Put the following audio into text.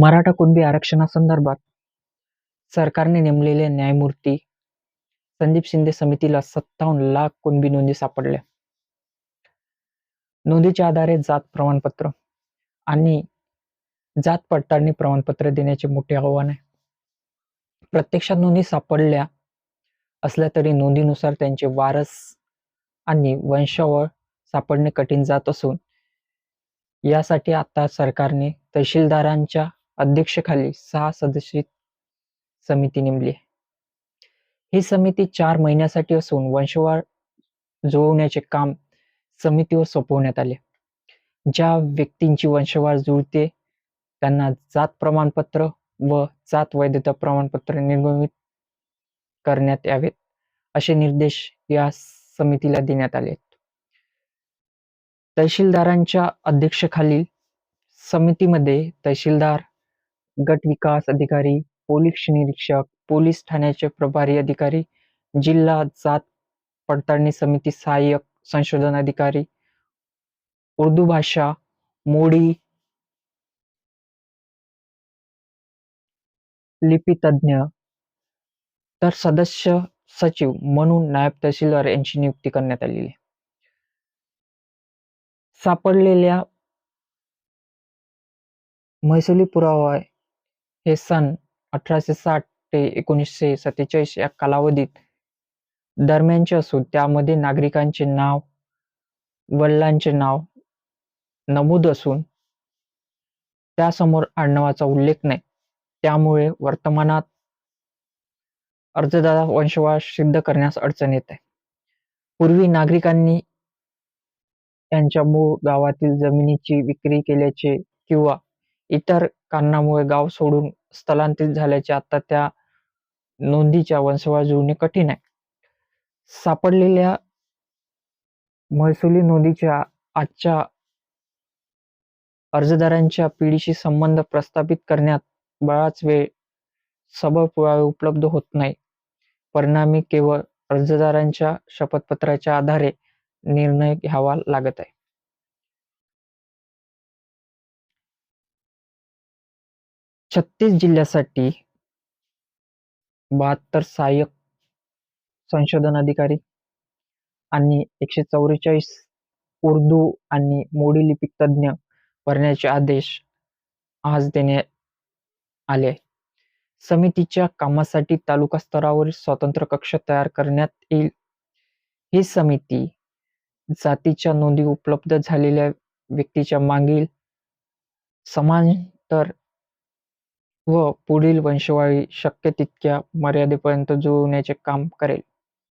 मराठा कुणबी आरक्षणासंदर्भात सरकारने नेमलेल्या न्यायमूर्ती संदीप शिंदे समितीला सत्तावन्न लाख कुणबी नोंदी सापडल्या. नोंदीच्या आधारे जात प्रमाणपत्र आणि जात पडताळणी प्रमाणपत्र देण्याचे मोठे आव्हान आहे. प्रत्यक्षात नोंदी सापडल्या असल्या तरी नोंदीनुसार त्यांचे वारस आणि वंशावळ सापडणे कठीण जात असून यासाठी आता सरकारने तहसीलदारांच्या अध्यक्षखाली सहा सदस्यीय समिती नेमली आहे. ही समिती चार महिन्यासाठी असून वंशवार जुळवण्याचे काम समितीवर सोपवण्यात आले. ज्या व्यक्तींची वंशवार जुळते त्यांना जात प्रमाणपत्र व जात वैधता प्रमाणपत्र निर्गमित करण्यात यावेत असे निर्देश या समितीला देण्यात आले आहेत. तहसीलदारांच्या अध्यक्षखालील समितीमध्ये तहसीलदार गट विकास अधिकारी पोलीस निरीक्षक पोलीस ठाण्याचे प्रभारी अधिकारी जिल्हा जात पडताळणी समिती सहाय्यक संशोधन अधिकारी उर्दू भाषा मोडी लिपी तर सदस्य सचिव म्हणून नायब तहसीलदार यांची नियुक्ती करण्यात आलेली आहे. सापडलेल्या महसुली पुरावा हे सन अठराशे साठ ते एकोणीसशे सत्तेचाळीस या कालावधीत दरम्यानचे असून त्यामध्ये नागरिकांचे नाव वडिलांचे नाव नमूद असून त्यासमोर आडनावाचा उल्लेख नाही. त्यामुळे वर्तमानात अर्जदार वंशवास सिद्ध करण्यास अडचण येत आहे. पूर्वी नागरिकांनी त्यांच्या मूळ गावातील जमिनीची विक्री केल्याचे किंवा इतर कारणामुळे गाव सोडून स्थलांतरित झाल्याचे आता त्या नोंदीच्या वंशवाळ जुळणे कठीण आहे. सापडलेल्या महसुली नोंदीच्या आजच्या अर्जदारांच्या पिढीशी संबंध प्रस्थापित करण्यात बराच वेळ सबळ पुरावे उपलब्ध होत नाही. परिणामी केवळ अर्जदारांच्या शपथपत्राच्या आधारे निर्णय घ्यावा लागत आहे. छत्तीस जिल्ह्यासाठी बहात्तर सहाय्यक संशोधन अधिकारी आणि एकशे चौवेचाळीस उर्दू आणि मोडी लिपिक तज्ज्ञ भरण्याचे आदेश आज देण्यात आले समितीच्या कामासाठी तालुका स्तरावर स्वतंत्र कक्ष तयार करण्यात येईल. ही समिती जातीच्या नोंदी उपलब्ध झालेल्या व्यक्तीच्या मागील समांतर व पुढील वंशवाळी शक्य तितक्या मर्यादेपर्यंत जुळवण्याचे काम करेल.